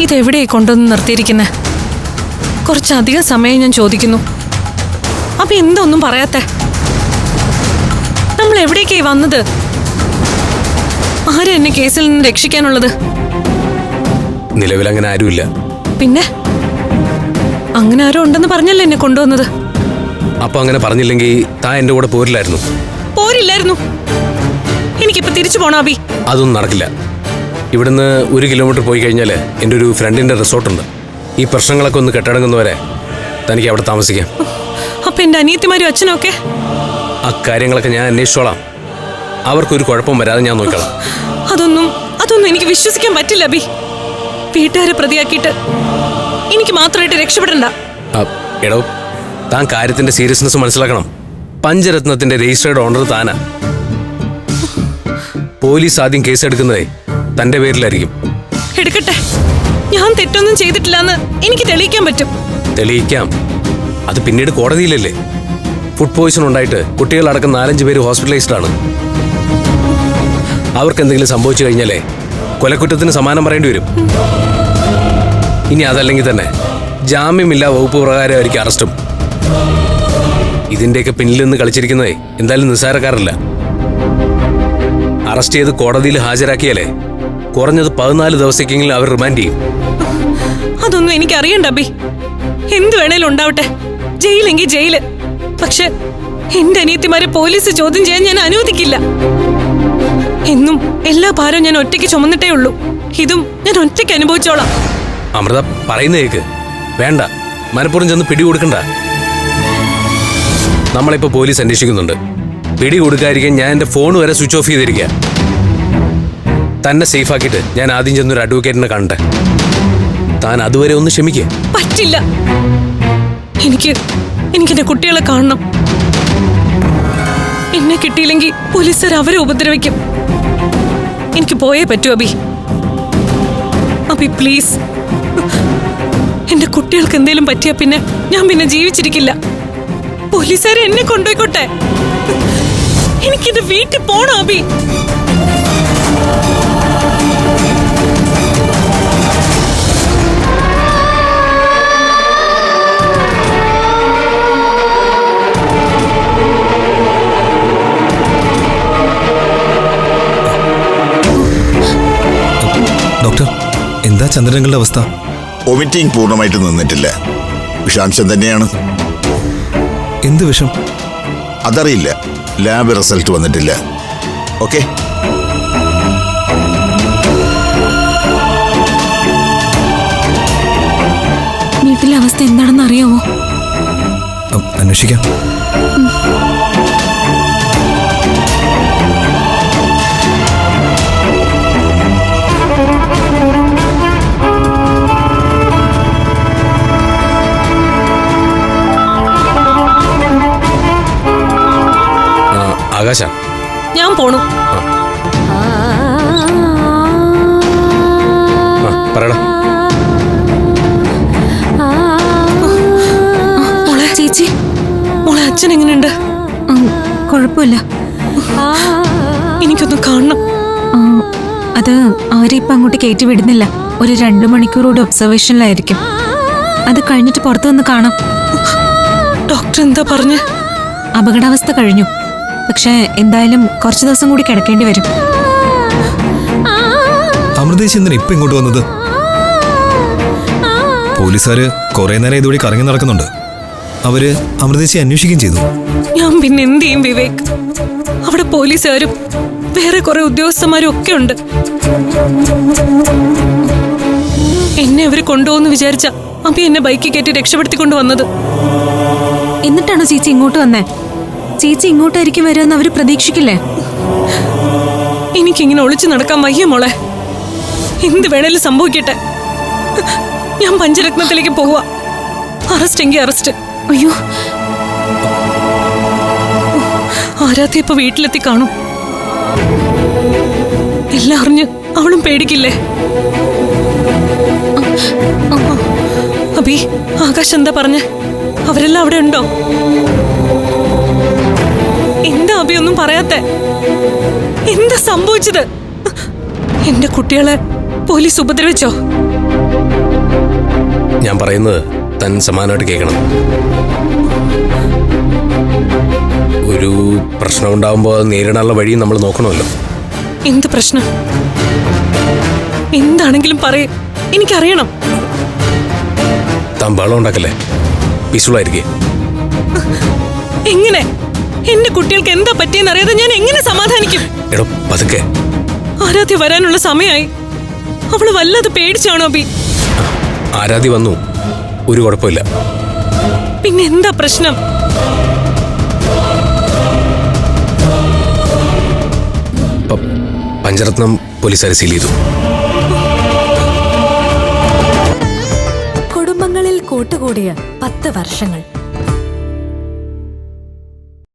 ഇതെവിടെയായി കൊണ്ടുവന്ന് നിർത്തിയിരിക്കുന്നെ? കുറച്ചധികം സമയം ഞാൻ ചോദിക്കുന്നു. അപ്പൊ എന്തൊന്നും പറയാത്ത? നമ്മൾ എവിടേക്കായി വന്നത്? ആരും എന്നെ കേസിൽ നിന്ന് രക്ഷിക്കാനുള്ളത്? നിലവിൽ അങ്ങനെ ആരുമില്ല. പിന്നെ? അങ്ങനെ ആരും ഉണ്ടെന്ന് പറഞ്ഞല്ലേ എന്നെ കൊണ്ടുവന്നത്? അപ്പൊ അങ്ങനെ പറഞ്ഞില്ലെങ്കിൽ താൻ എന്റെ കൂടെ പോരില്ലായിരുന്നു? പോരില്ലായിരുന്നു. എനിക്കിപ്പോ തിരിച്ചു പോണോ അബി അതൊന്നും നടക്കില്ല. ഇവിടുന്ന് ഒരു കിലോമീറ്റർ പോയി കഴിഞ്ഞാൽ എന്റെ ഒരു ഫ്രണ്ടിന്റെ റിസോർട്ടുണ്ട്. ഈ പ്രശ്നങ്ങളൊക്കെ ഒന്ന് കെട്ടടങ്ങുന്നവരെ തനിക്ക് അവിടെ താമസിക്കാം. അപ്പൊ എന്റെ അനിയത്തിമാരും അച്ഛനൊക്കെ അക്കാര്യങ്ങളൊക്കെ ആ കാര്യങ്ങളൊക്കെ ഞാൻ അന്വേഷിച്ചോളാം. അവർക്കൊരു കുഴപ്പം വരാതെ ഞാൻ നോക്കിക്കോളാം. അതൊന്നും അതൊന്നും എനിക്ക് വിശ്വസിക്കാൻ പറ്റില്ല അബി വീട്ടുകാരെ പ്രതിയാക്കിയിട്ട് എനിക്ക് മാത്രമായിട്ട് രക്ഷപ്പെടണ്ട. എടോ താൻ കാര്യത്തിന്റെ സീരിയസ്നെസ് മനസ്സിലാക്കണം. പഞ്ചരത്നത്തിന്റെ രജിസ്റ്റേർഡ് ഓണർ താനാ. പോലീസ് ആദ്യം കേസെടുക്കുന്നതേ തന്റെ പേരിലായിരിക്കും. എടുക്കട്ടെ. ഞാൻ തെറ്റൊന്നും ചെയ്തിട്ടില്ലെന്ന് എനിക്ക് തെളിയിക്കാൻ പറ്റും. തെളിയിക്കാം. അത് പിന്നീട് കോടതിയിലല്ലേ? ഫുഡ് പോയിസൺ ഉണ്ടായിട്ട് കുട്ടികളടക്കം നാലഞ്ച് പേര് ഹോസ്പിറ്റലൈസ്ഡ് ആണ്. അവർക്ക് എന്തെങ്കിലും സംഭവിച്ചു കഴിഞ്ഞാലേ കൊലക്കുറ്റത്തിന് സമാനം പറയേണ്ടി വരും. ഇനി അതല്ലെങ്കിൽ തന്നെ ജാമ്യമില്ല വകുപ്പ് പ്രകാരമായിരിക്കും അറസ്റ്റും. ഇതിന്റെയൊക്കെ പിന്നിൽ നിന്ന് കളിച്ചിരിക്കുന്നതേ എന്തായാലും നിസ്സാരക്കാരല്ല. അറസ്റ്റ് ചെയ്ത് കോടതിയിൽ ഹാജരാക്കിയാലേ കുറഞ്ഞത് പതിനാല് ദിവസത്തേക്കെങ്കിലും അവർ റിമാൻഡ് ചെയ്യും. അതൊന്നും എനിക്ക് അറിയണ്ട അബി. എന്ത് വേണേലും ഉണ്ടാവട്ടെ. ജയിലെങ്കിൽ ജയിൽ. പക്ഷെ എന്റെ അനിയത്തിമാരെ പോലീസ് ചോദ്യം ചെയ്യാൻ ഞാൻ അനുവദിക്കില്ല. എന്നും എല്ലാ ഭാരവും ഞാൻ ഒറ്റയ്ക്ക് ചുമന്നിട്ടേ ഉള്ളൂ. ഇതും ഞാൻ ഒറ്റയ്ക്ക് അനുഭവിച്ചോളാം. അമൃത പറയുന്ന കേക്ക്. വേണ്ട. മനഃപൂർവം ചെന്ന് പിടി കൊടുക്കണ്ട. നമ്മളിപ്പോ പോലീസ് അന്വേഷിക്കുന്നുണ്ട്. പിടി കൊടുക്കാതിരിക്കാൻ ഞാൻ എന്റെ ഫോൺ വരെ സ്വിച്ച് ഓഫ് ചെയ്തിരിക്കുക തന്നെ സേഫ് ആക്കിയിട്ട് ഞാൻ ആദ്യം ചെന്നൊരു അഡ്വക്കേറ്റിനെ കണ്ടേ. താൻ അതുവരെ ഒന്ന് ക്ഷമിക്കേ. പറ്റില്ല. എനിക്ക് എനിക്ക് എന്റെ കുട്ടികളെ കാണണം. എന്നെ കിട്ടിയില്ലെങ്കിൽ പോലീസുകാർ അവരെ ഉപദ്രവിക്കും. എനിക്ക് പോയേ പറ്റൂ അബി അബി പ്ലീസ് എന്റെ കുട്ടികൾക്ക് എന്തെങ്കിലും പറ്റിയാ പിന്നെ ഞാൻ പിന്നെ ജീവിച്ചിരിക്കില്ല. പോലീസുകാർ എന്നെ കൊണ്ടുപോയിക്കോട്ടെ. എനിക്കിത് വീട്ടിൽ പോണം അബി ചന്ദ്രനങ്ങളുടെ അവസ്ഥ? വൊമിറ്റിംഗ് പൂർണമായിട്ട് നിന്നിട്ടില്ല. വിഷാംശം തന്നെയാണ്. എന്ത് വിഷം? അതറിയില്ല. ലാബ് റിസൾട്ട് വന്നിട്ടില്ല. ഓക്കെ. വീട്ടിലെ അവസ്ഥ എന്താണെന്ന് അറിയാമോ അന്വേഷിക്കാം. ആകാശ. ഞാൻ പോണു. പറയടാ. മോളെ. ചേച്ചി മോളെ അച്ഛൻ എങ്ങനെയുണ്ട് കുഴപ്പമില്ല. എനിക്കൊന്ന് കാണണം. അത് അവരെ ഇപ്പം അങ്ങോട്ട് കയറ്റി വിടുന്നില്ല. ഒരു രണ്ടു മണിക്കൂർ കൂടി ഒബ്സർവേഷനിലായിരിക്കും അത് കഴിഞ്ഞിട്ട് പുറത്തു വന്ന് കാണാം. ഡോക്ടർ എന്താ പറഞ്ഞ്? അപകടാവസ്ഥ കഴിഞ്ഞു. പക്ഷേ എന്തായാലും കുറച്ച് ദിവസം കൂടി കിടക്കേണ്ടി വരും. അമൃതേശ് എന്തിനാ ഇപ്പൊ ഇങ്ങോട്ട് വന്നത്? പോലീസുകാര് കുറെ നേരം ഇതുവഴി കറങ്ങി നടക്കുന്നുണ്ട്. അവർ അമൃതേശി അന്വേഷിക്കുകയും ചെയ്തു. ഞാൻ പിന്നെ എന്ത് ചെയ്യും വിവേക്? അവിടെ പോലീസുകാരും വേറെ കുറെ ഉദ്യോഗസ്ഥന്മാരും ഒക്കെ ഉണ്ട്. എന്നെ അവർ കൊണ്ടുപോകുന്നു വിചാരിച്ച അപ്പൊ എന്നെ ബൈക്കിൽ കയറ്റി രക്ഷപ്പെടുത്തിക്കൊണ്ട് വന്നത്. എന്നിട്ടാണോ ചേച്ചി ഇങ്ങോട്ട് വന്നേ? ചേച്ചി ഇങ്ങോട്ടായിരിക്കും വരുമെന്ന് അവർ പ്രതീക്ഷിക്കില്ലേ? എനിക്കിങ്ങനെ ഒളിച്ചു നടക്കാൻ വയ്യ മോളെ. എന്ത് വേണേലും സംഭവിക്കട്ടെ. ഞാൻ പഞ്ചരത്നത്തിലേക്ക് പോവുക അറസ്റ്റ് എങ്കിൽ അറസ്റ്റ് അയ്യോ. ആരാധ്യ ഇപ്പൊ വീട്ടിലെത്തി കാണും. എല്ലാം അറിഞ്ഞ് അവളും പേടിക്കില്ലേ? അബി ആകാശ് എന്താ പറഞ്ഞ? അവരെല്ലാം അവിടെ ഉണ്ടോ? ഒന്നും പറയാത്തെ. എന്താ സംഭവിച്ചത്? എന്റെ കുട്ടികളെ പോലീസ് ഉപദ്രവിച്ചോ? ഞാൻ പറയുന്നത് തൻ സമാനമായിട്ട് കേൾക്കണം. ഒരു പ്രശ്നം ഉണ്ടാകുമ്പോൾ അത് നേരിടാനുള്ള വഴിയും നമ്മൾ നോക്കണമല്ലോ. എന്ത് പ്രശ്നം? എന്താണെങ്കിലും പറയേ. എനിക്കറിയണം. താൻ ബഹളം ഉണ്ടാക്കല്ലേ? പിസുളായിരിക്കേ എങ്ങനെ? എന്റെ കുട്ടികൾക്ക് എന്താ പറ്റിയെന്ന് അറിയാതെ ഞാൻ എങ്ങനെ സമാധാനിക്കും? എടോ പതുക്കെ. ആരാധ്യ വരാനുള്ള സമയമായി. അവൾ വല്ലാതെ പേടിച്ചാണോ അബി ആരാധ്യ വന്നു. ഒരു കുഴപ്പമില്ല. പിന്നെ എന്താ പ്രശ്നം? പ- പഞ്ചരത്നം പോലീസ് സീൽ ചെയ്തു. കുടുംബങ്ങളിൽ കൂട്ടുകൂടിയ പത്ത് വർഷങ്ങൾ.